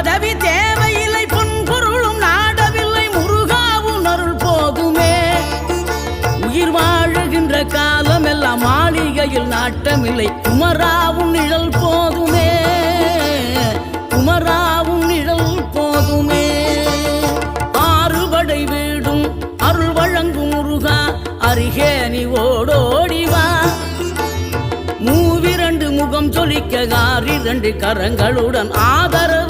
பணம் பதவி தேவையில்லை பொன்பொருளும் நாடவில்லை முருகாவும் அருள் போதுமே உயிர் வாழுகின்ற காலம் எல்லாம் மாளிகையில் நாட்டமில்லை குமராவும் நிழல் போதுமே. குமராவும் நிழல் போதுமே. ஆறுபடை வீடும் அருள் வழங்கும் முருகா அருகே நீ ஓடோடிவா மூவிரண்டு முகம் ஜொலிக்க ஆறிரண்டு கரங்களுடன் ஆதரவு